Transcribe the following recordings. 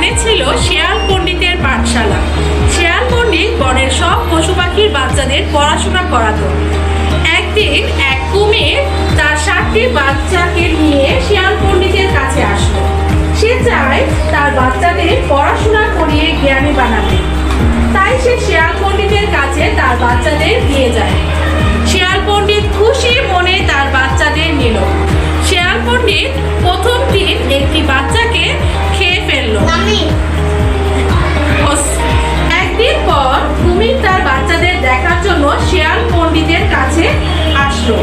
বনে ছিল শেয়াল পণ্ডিতের পাঠশালা। শেয়াল পণ্ডিত বনের সব পশু পাখির বাচ্চাদের পড়াশোনা করাতো। একদিন এক কুমির তার সাতটি বাচ্চাকে নিয়ে শেয়াল পণ্ডিতের কাছে আসলো। সে চায় তার বাচ্চাদের পড়াশোনা করিয়ে জ্ঞানী বানাবে তাই সে শেয়াল পণ্ডিতের কাছে তার বাচ্চাদের দিয়ে যায়। শেয়াল পণ্ডিত খুশি মনে তার বাচ্চাদের নিল। শেয়াল পণ্ডিত প্রথম দিন একটি বাচ্চা একদিন পর কুমির তার বাচ্চাদের দেখার জন্য শেয়াল পণ্ডিতের কাছে আসলো।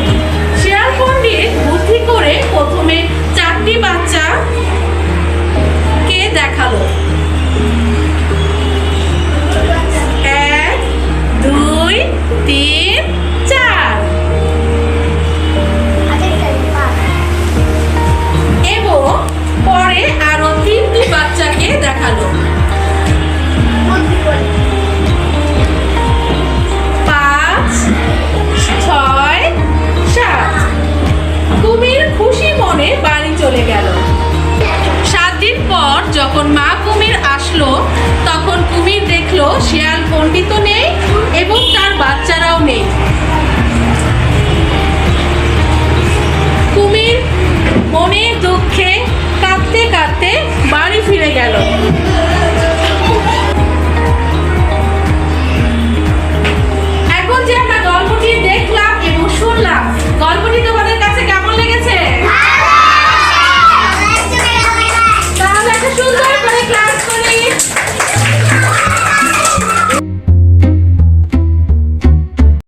ámbito